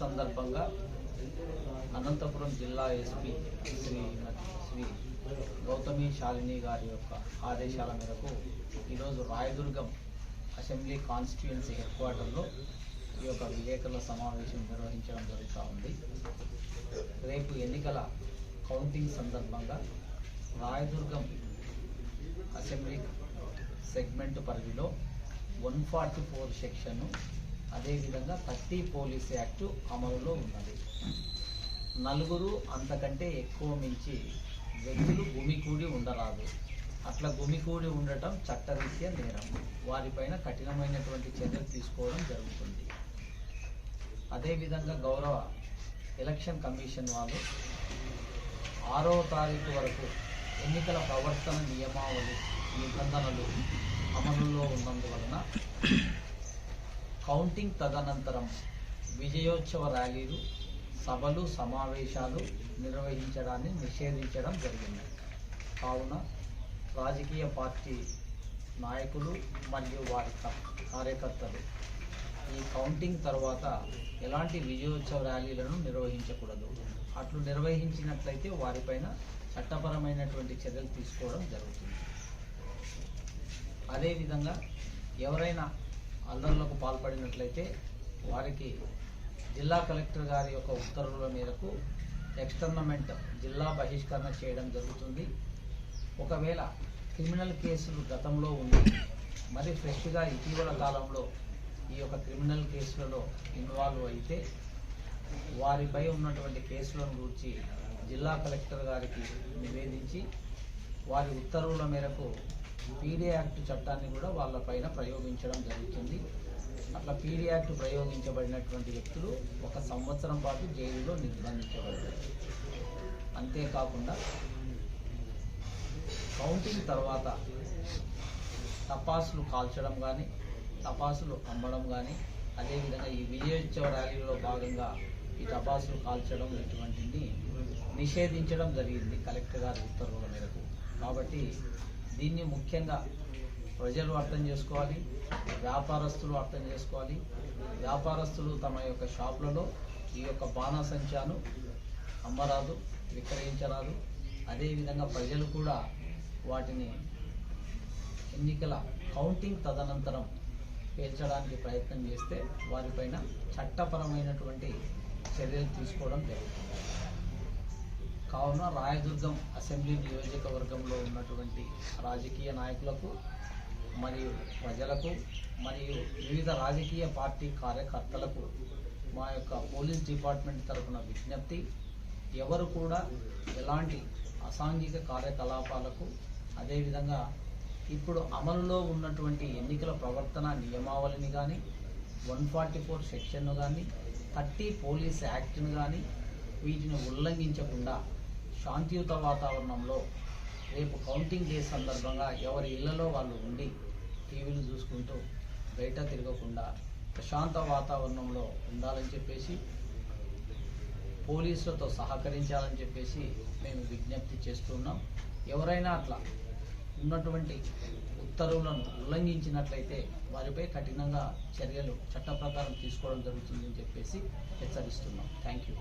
సందర్భంగా అనంతపురం జిల్లా ఎస్పీ శ్రీ శ్రీ గౌతమి శాలిని గారి యొక్క ఆదేశాల మేరకు ఈరోజు రాయదుర్గం అసెంబ్లీ కాన్స్టిట్యుయెన్సీ హెడ్ క్వార్టర్లో ఈ యొక్క విలేకరుల సమావేశం నిర్వహించడం జరుగుతూ ఉంది. రేపు ఎన్నికల కౌంటింగ్ సందర్భంగా రాయదుర్గం అసెంబ్లీ సెగ్మెంట్ పరిధిలో వన్ ఫార్టీ ఫోర్ సెక్షన్ అదేవిధంగా థర్టీ పోలీస్ యాక్ట్ అమలులో ఉన్నది. నలుగురు అంతకంటే ఎక్కువ మించి వ్యక్తులు గుమికూడి ఉండరాదు. అట్లా గుమికూడి ఉండటం చట్టరీత్యా నేరం. వారిపైన కఠినమైనటువంటి చర్యలు తీసుకోవడం జరుగుతుంది. అదేవిధంగా గౌరవ ఎలక్షన్ కమిషన్ వాళ్ళు ఆరో తారీఖు వరకు ఎన్నికల ప్రవర్తన నియమావళి నిబంధనలు అమలులో ఉన్నందువల్ల కౌంటింగ్ తదనంతరం విజయోత్సవ ర్యాలీలు సభలు సమావేశాలు నిర్వహించడాన్ని నిషేధించడం జరిగింది. కావున రాజకీయ పార్టీ నాయకులు మరియు వారి కార్యకర్తలు ఈ కౌంటింగ్ తర్వాత ఎలాంటి విజయోత్సవ ర్యాలీలను నిర్వహించకూడదు. అట్లు నిర్వహించినట్లయితే వారిపైన చట్టపరమైనటువంటి చర్యలు తీసుకోవడం జరుగుతుంది. అదేవిధంగా ఎవరైనా ఆందోళనకు పాల్పడినట్లయితే వారికి జిల్లా కలెక్టర్ గారి యొక్క ఉత్తర్వుల మేరకు ఎక్స్టర్నమెంట్ జిల్లా బహిష్కరణ చేయడం జరుగుతుంది. ఒకవేళ క్రిమినల్ కేసులు గతంలో ఉండి మరి ఫ్రెష్గా ఇటీవల కాలంలో ఈ యొక్క క్రిమినల్ కేసులలో ఇన్వాల్వ్ అయితే వారిపై ఉన్నటువంటి కేసులను గురించి జిల్లా కలెక్టర్ గారికి నివేదించి వారి ఉత్తర్వుల మేరకు పీడీ యాక్ట్ చట్టాన్ని కూడా వాళ్ళపైన ప్రయోగించడం జరుగుతుంది. అట్లా పీడీ యాక్ట్ ప్రయోగించబడినటువంటి వ్యక్తులు ఒక సంవత్సరం పాటు జైలులో నిర్బంధించబడతారు అంతేకాకుండా కౌంటింగ్ తర్వాత తపాసులు కాల్చడం కానీ తపాసులు అమ్మడం కానీ అదేవిధంగా ఈ విజయోత్సవ ర్యాలీలో భాగంగా ఈ టపాసులు కాల్చడం ఇటువంటిది నిషేధించడం జరిగింది కలెక్టర్ గారి ఉత్తర్వుల మేరకు. కాబట్టి దీన్ని ముఖ్యంగా ప్రజలు అర్థం చేసుకోవాలి వ్యాపారస్తులు అర్థం చేసుకోవాలి. వ్యాపారస్తులు తమ యొక్క షాపులలో ఈ యొక్క బాణాసంచాను అమ్మరాదు విక్రయించరాదు. అదేవిధంగా ప్రజలు కూడా వాటిని ఎన్నికల కౌంటింగ్ తదనంతరం పేర్చడానికి ప్రయత్నం చేస్తే వారిపైన చట్టపరమైనటువంటి చర్యలు తీసుకోవడం జరుగుతుంది. కావున రాయదుర్గం అసెంబ్లీ నియోజకవర్గంలో ఉన్నటువంటి రాజకీయ నాయకులకు మరియు ప్రజలకు మరియు వివిధ రాజకీయ పార్టీ కార్యకర్తలకు మా యొక్క పోలీస్ డిపార్ట్మెంట్ తరఫున విజ్ఞప్తి ఎవరు కూడా ఎలాంటి అసాంఘిక కార్యకలాపాలకు అదేవిధంగా ఇప్పుడు అమలులో ఉన్నటువంటి ఎన్నికల ప్రవర్తన నియమావళిని కానీ వన్ ఫార్టీ ఫోర్ సెక్షన్ను కానీ థర్టీ పోలీస్ యాక్ట్ను కానీ వీటిని ఉల్లంఘించకుండా శాంతియుత వాతావరణంలో రేపు కౌంటింగ్ డే సందర్భంగా ఎవరి ఇళ్ళలో వాళ్ళు ఉండి టీవీలు చూసుకుంటూ బయట తిరగకుండా ప్రశాంత వాతావరణంలో ఉండాలని చెప్పేసి పోలీసులతో సహకరించాలని చెప్పేసి మేము విజ్ఞప్తి చేస్తున్నాం ఎవరైనా అట్లా ఉన్నటువంటి ఉత్తర్వులను ఉల్లంఘించినట్లయితే వారిపై కఠినంగా చర్యలు చట్ట ప్రకారం తీసుకోవడం జరుగుతుందని చెప్పేసి హెచ్చరిస్తున్నాం. Thank you.